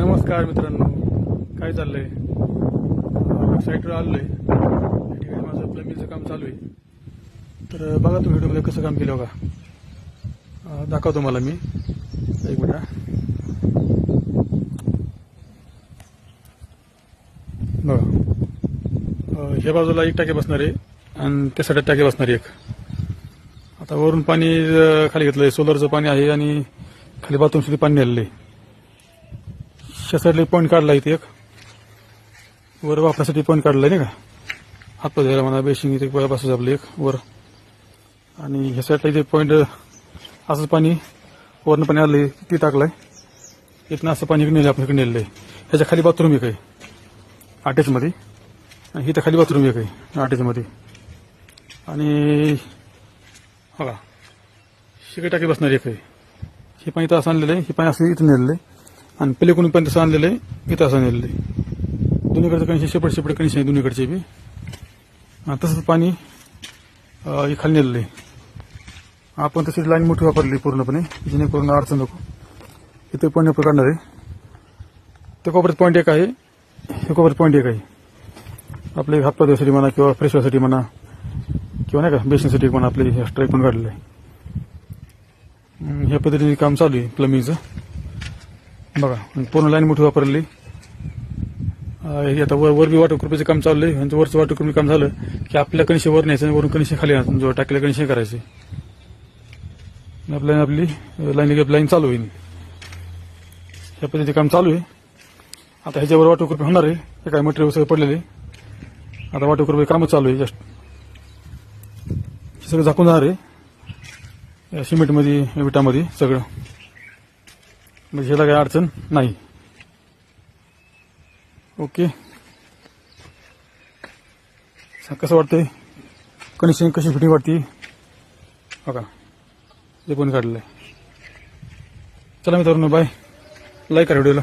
नमस्कार मित्रांनो. काय चाललंय? साईटवर आलोय. त्या ठिकाणी माझं प्लंबिंगचं काम चालू आहे. तर बघा तुम्ही व्हिडिओमध्ये कसं काम केलं बघा. दाखवतो मला मी. एक मिनिट बघा. ह्या बाजूला एक टाके बसणार आहे आणि त्या साईडला टाके बसणार आहे एक. आता वरून पाणी खाली खाली घेतलंय. सोलरचं पाणी आहे आणि खाली बाथरूम सुद्धा पाणी आलेलं आहे. साईडला पॉईंट काढला इथे एक. वर वापरासाठी पॉईंट काढलाय नाही का? हात द्यायला म्हणा बेसिंग इथे बसायचं आपलं एक वर. आणि ह्या साईडला इथे पॉईंट असंच पाणी वरनं पाणी आलंय ती टाकलंय. इथनं असं पाणी नेलं आपण इकडे नेलेलं आहे ह्याच्या खाली बाथरूम एक आहे. आटेजमध्ये आणि इथं खाली बाथरूम एक आहे आटेजमध्ये आणि बघा शिके टाकी बसणार एक आहे. हे पाणी इथं असं आणलेलं आहे हे पाणी असं इथं नेलेलं आहे आणि पहिले कोणी पण तसं आणलेलं आहे इथं असं नेलेलं आहे. दोन्हीकडचं कणिश शेपट शेपट कणिश आहे दोन्हीकडचे बी. तसंच पाणी हे खाली नेलेलं आहे. आपण तशी लाईन मोठी वापरली पूर्णपणे जेणेकरून अडचण नको. इथे पॉईंट काढणार आहे. ते कोपऱ्यात पॉईंट एक आहे हे कोपऱ्यात पॉईंट एक आहे. आपले हातपा देवासाठी म्हणा किंवा फ्रेश व्हायसाठी म्हणा किंवा नाही का बेसिनसाठी म्हणा आपले स्ट्राईक पण काढलेलं आहे. ह्या पद्धतीने काम चालू आहे प्लम्बिंगचं बघा पूर्ण लाईन मोठी वापरली. हे आता वर वर बी कृपेचं काम चालू आहे आणि वरचं कृपी काम झालं की आपल्या कणशी वर न्यायचं आणि वरून कणशी खाली जो टाकल्या कणशी करायचे. आपल्या आपली लाईन लाईन चालू होईल. ह्या पद्धतीचे काम चालू आहे. आता ह्याच्यावर वॉटरप्रूफ होणार आहे. हे काय मटेरियल सगळं पडलेले आता वॉटरप्रूफ कामच चालू आहे. जस्ट हे सगळं झाकून जाणार आहे. या सिमेंटमध्ये विटामध्ये सगळं. म्हणजे ह्याला काही अडचण नाही. ओके. कसं वाटतंय? कनेक्शन कशी फिटिंग वाटते? बघा. ते पण काढलं आहे चला मित्रांनो बाय लाईक करा व्हिडिओला.